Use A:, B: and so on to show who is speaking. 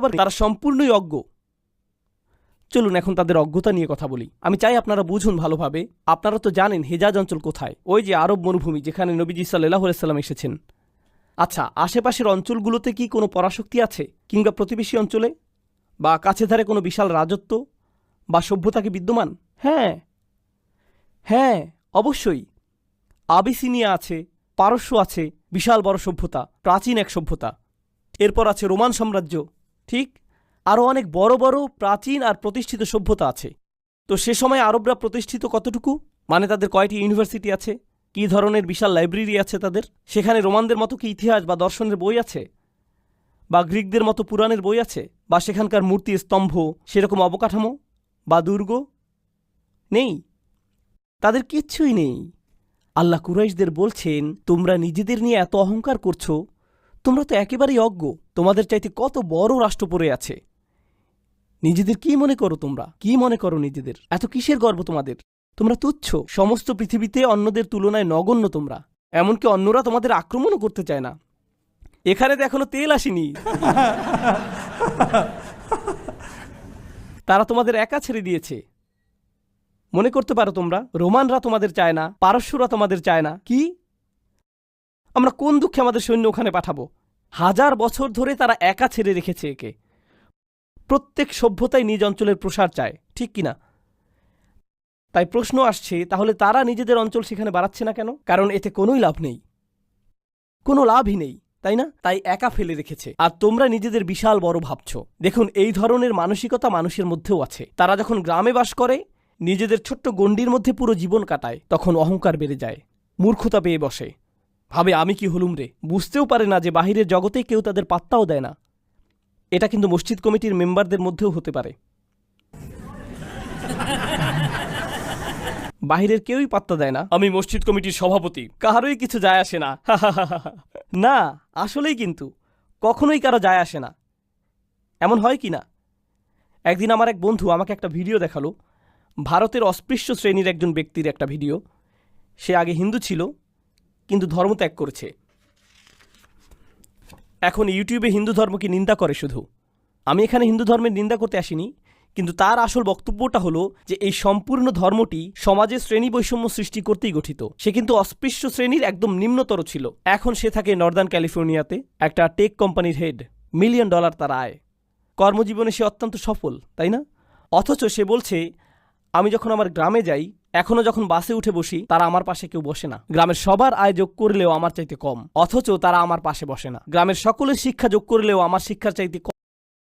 A: আবার তারা সম্পূর্ণই অজ্ঞ। চলুন এখন তাদের অজ্ঞতা নিয়ে কথা বলি। আমি চাই আপনারা বুঝুন ভালোভাবে। আপনারা তো জানেন হেজাজ অঞ্চল কোথায়। ওই যে আরব মরুভূমি যেখানে নবীজি সাল্লাহ সাল্লাম এসেছেন। আচ্ছা আশেপাশের অঞ্চলগুলোতে কি কোনো পরাশক্তি আছে? কিংবা প্রতিবেশী অঞ্চলে? বা কাছে ধারে কোনো বিশাল রাজত্ব? বা সভ্যতা কি বিদ্যমান? হ্যাঁ। হ্যাঁ অবশ্যই। আবিসিনিয়া আছে, পারস্য আছে, বিশাল বড় সভ্যতা, প্রাচীন এক সভ্যতা। এরপর আছে রোমান সাম্রাজ্য। ঠিক আরও অনেক বড় বড় প্রাচীন আর প্রতিষ্ঠিত সভ্যতা আছে। তো সে সময় আরবরা প্রতিষ্ঠিত কতটুকু? মানে তাদের কয়টি ইউনিভার্সিটি আছে? কী ধরনের বিশাল লাইব্রেরি আছে তাদের? সেখানে রোমানদের মতো কি ইতিহাস বা দর্শনের বই আছে? বা গ্রিকদের মতো পুরাণের বই আছে? বা সেখানকার মূর্তি স্তম্ভ সেরকম অবকাঠামো? বা দুর্গ? নেই। তাদের কিচ্ছুই নেই। আল্লাহ কুরাইশদের বলছেন, তোমরা নিজেদের নিয়ে এত অহংকার করছ তোমরা তো একেবারেই অজ্ঞ। তোমাদের চাইতে কত বড় রাষ্ট্র পড়ে আছে। নিজেদের কি মনে করো তোমরা? কি মনে করো নিজেদের? এত কিসের গর্ব তোমাদের? তোমরা তুচ্ছ। সমস্ত পৃথিবীতে অন্যদের তুলনায় নগণ্য তোমরা। এমনকি অন্যরা তোমাদের আক্রমণও করতে চায় না। এখানে তো এখনও তেল আসেনি। তারা তোমাদের একা ছেড়ে দিয়েছে। মনে করতে পারো তোমরা, রোমানরা তোমাদের চায় না, পারস্যরা তোমাদের চায় না। কি? আমরা কোন দুঃখে আমাদের সৈন্য ওখানে পাঠাবো? হাজার বছর ধরে তারা একা ছেড়ে রেখেছে একে। প্রত্যেক সভ্যতাই নিজ অঞ্চলের প্রসার চায়, ঠিক কিনা তাই প্রশ্ন আসছে, তাহলে তারা নিজেদের অঞ্চল সেখানে বাড়াচ্ছে না কেন? কারণ এতে কোনোই লাভ নেই। কোনো লাভই নেই, তাই না? তাই একা ফেলে রেখেছে। আর তোমরা নিজেদের বিশাল বড় ভাবছ। দেখুন, এই ধরনের মানসিকতা মানুষের মধ্যেও আছে। তারা যখন গ্রামে বাস করে, নিজেদের ছোট্ট গণ্ডির মধ্যে পুরো জীবন কাটায়, তখন অহংকার বেড়ে যায়, মূর্খতা পেয়ে বসে। ভাবে আমি কি হলুম রে? বুঝতেও পারে না যে বাহিরের জগতে কেউ তাদের পাত্তাও দেয় না। এটা কিন্তু মসজিদ কমিটির মেম্বারদের মধ্যেও হতে পারে। বাহিরের কেউই পাত্তা দেয় না। আমি মসজিদ কমিটির সভাপতি। কারোই কিছু যায় আসে না। না, আসলেই কিন্তু। কখনোই কারও যায় আসে না। এমন হয় কি না? একদিন আমার এক বন্ধু আমাকে একটা ভিডিও দেখাল। ভারতের অস্পৃশ্য শ্রেণির একজন ব্যক্তির একটা ভিডিও। সে আগে হিন্দু ছিল কিন্তু ধর্ম ত্যাগ করেছে। এখন ইউটিউবে হিন্দু ধর্মকে নিন্দা করে শুধু? আমি এখানে হিন্দু ধর্মের নিন্দা করতে আসিনি, কিন্তু তার আসল বক্তব্যটা হলো যে এই সম্পূর্ণ ধর্মটি সমাজে শ্রেণি বৈষম্য সৃষ্টি করতেই গঠিত। সে কিন্তু অস্পৃশ্য শ্রেণির একদম নিম্নতর ছিল। এখন সে থাকে নর্দার্ন ক্যালিফোর্নিয়াতে, একটা টেক কোম্পানির হেড, মিলিয়ন ডলার তার আয়। কর্মজীবনে সে অত্যন্ত সফল, তাই না? অথচ সে বলছে, আমি যখন আমার গ্রামে যাই এখনও যখন বাসে উঠে বসি, তারা আমার পাশে কেউ বসে না। গ্রামের সবার আয় যোগ করলেও আমার চাইতে কম। অথচ তারা আমার পাশে বসে না। গ্রামের সকলের শিক্ষা যোগ করলেও আমার শিক্ষার চাইতে কম।